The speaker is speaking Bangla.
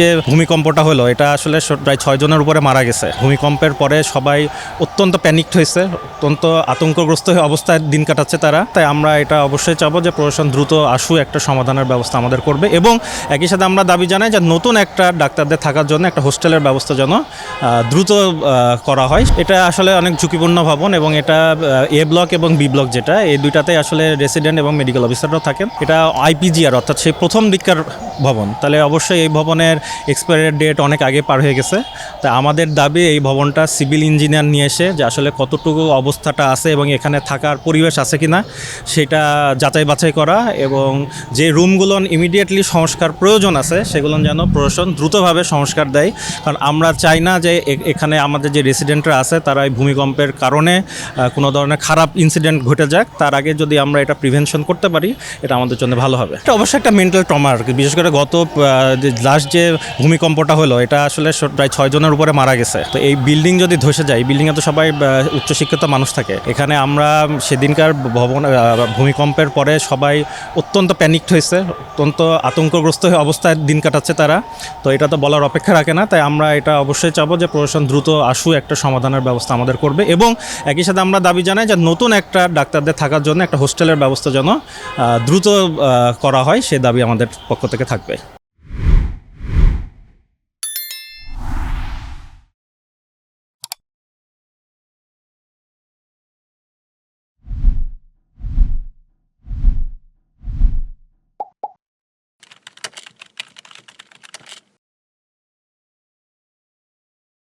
যে ভূমিকম্পটা হলো, এটা আসলে প্রায় ছয় জনের উপরে মারা গেছে। ভূমিকম্পের পরে সবাই অত্যন্ত প্যানিকড হয়েছে, অত্যন্ত আতঙ্কগ্রস্ত হয়ে অবস্থায় দিন কাটাচ্ছে তারা। তাই আমরা এটা অবশ্যই চাবো যে প্রশাসন দ্রুত আসু একটা সমাধানের ব্যবস্থা আমাদের করবে এবং একই সাথে আমরা দাবি জানাই যে নতুন একটা ডাক্তারদের থাকার জন্য, একটা হোস্টেলের ব্যবস্থা যেন দ্রুত করা হয়। এটা আসলে অনেক ঝুঁকিপূর্ণ ভবন এবং এটা এ ব্লক এবং বি ব্লক যেটা, এই দুইটাতে আসলে রেসিডেন্ট এবং মেডিকেল অফিসাররাও থাকেন। এটা আইপিজিআর অর্থাৎ সেই প্রথম দিককার ভবন। তাহলে অবশ্যই এই ভবনের এক্সপায়ারি ডেট অনেক আগে পার হয়ে গেছে। তা আমাদের দাবি এই ভবনটা সিভিল ইঞ্জিনিয়ার নিয়ে এসে যে আসলে কতটুকু অবস্থাটা আছে এবং এখানে থাকার পরিবেশ আছে কি না সেটা যাচাই বাছাই করা এবং যে রুমগুলো ইমিডিয়েটলি সংস্কার প্রয়োজন আছে, সেগুলো যেন প্রশাসন দ্রুতভাবে সংস্কার দেয়। কারণ আমরা চাই না যে এখানে আমাদের যে রেসিডেন্টরা আছে, তারা এই ভূমিকম্পের কারণে কোনো ধরনের খারাপ ইনসিডেন্ট ঘটে যাক। তার আগে যদি আমরা এটা প্রিভেনশন করতে পারি, এটা আমাদের জন্য ভালো হবে। এটা অবশ্যই একটা মেন্টাল ট্রমা আর বিশেষ করে গত লাস্ট যে ভূমিকম্পটা হলো, এটা আসলে প্রায় ছয় জনের উপরে মারা গেছে। তো এই বিল্ডিং যদি ধসে যায় বিল্ডিংয়ে তো সবাই উচ্চশিক্ষিত মানুষ থাকে। এখানে আমরা সেদিনকার ভবন ভূমিকম্পের পরে সবাই অত্যন্ত প্যানিকড হয়েছে, অত্যন্ত আতঙ্কগ্রস্ত হয়ে অবস্থায় দিন কাটাচ্ছে তারা। তো এটা তো বলার অপেক্ষা রাখে না, তাই আমরা এটা অবশ্যই চাবো যে প্রশাসন দ্রুত আসু, একটা সমাধানের ব্যবস্থা আমাদের করবে এবং একই সাথে আমরা দাবি জানাই যে নতুন একটা ডাক্তারদের থাকার জন্য, একটা হোস্টেলের ব্যবস্থা যেন দ্রুত করা হয়, সে দাবি আমাদের পক্ষ থেকে থাকবে।